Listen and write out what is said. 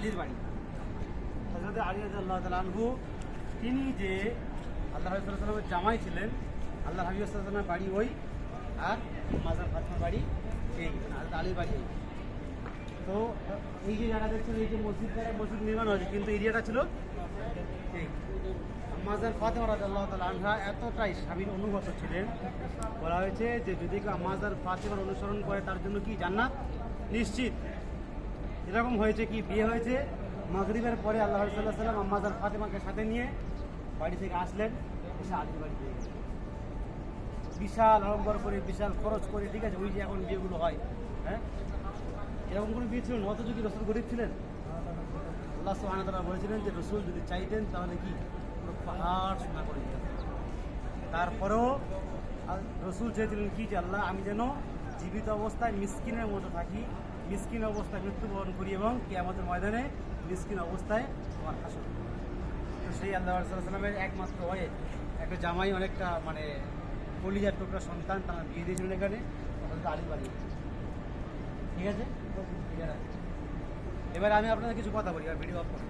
আলীর বাড়ি। হজরত আলী আল্লাহ আনহু, তিনি যে আল্লাহ হাবিবুল্লাহামের জামাই ছিলেন আল্লাহ হাবিবুল্লাহামের বাড়ি ওই আর মাজার ফাতমার বাড়ি এই মানে হজরত আলীর বাড়ি এই। তো এই যে জায়গা দেখছেন, এই যে মসজিদ মসজিদ নির্মাণ হয়েছে, কিন্তু এরিয়াটা ছিল এই, মাজার ফাতেমা রাজাল্লাহ তালা আনহা এতটাই স্বামীর অনুগত ছিলেন। বলা হয়েছে যে যদি মাজার ফাতেমার অনুসরণ করে, তার জন্য কি জান্নাত? নিশ্চিত। এরকম হয়েছে কি? বিয়ে হয়েছে। মাগরিবের পরে আল্লাহ সাল্লাহ সাল্লাম আম্মাজার ফাতেমাকে সাথে নিয়ে বাড়ি থেকে আসলেন। এসে আলীর বাড়ি গেলেন। বিশাল আড়ম্বর করে, বিশাল খরচ করে, ঠিক আছে, ওই যে এখন বিয়েগুলো হয় হ্যাঁ? এরকম কোনো বিয়ে ছিল না? অথচ কি রসুল গরিব ছিলেন? আল্লাহ ওয়া তাআলা বলেছিলেন যে, রসুল যদি চাইতেন, তাহলে কি? পুরো পাহাড় সোনা করে দিতেন। তারপরেও রসুল চেয়েছিলেন কি? যে আল্লাহ, আমি যেন জীবিত অবস্থায় মিসকিনের মতো থাকি মিসকিন অবস্থায় মৃত্যুবরণ করি এবং কি আমাদের ময়দানে মিসকিন অবস্থায় আমার হাসর তো সেই আল্লাহ সাল্লামের একমাত্র হয়ে একটা জামাই অনেকটা মানে কলিজার টুকরা সন্তান তারা বিয়ে দিয়েছিলেন এখানে আলী বাড়ি। ঠিক আছে? এবার আমি আপনাদের কিছু কথা বলি ভিডিও অফ করুন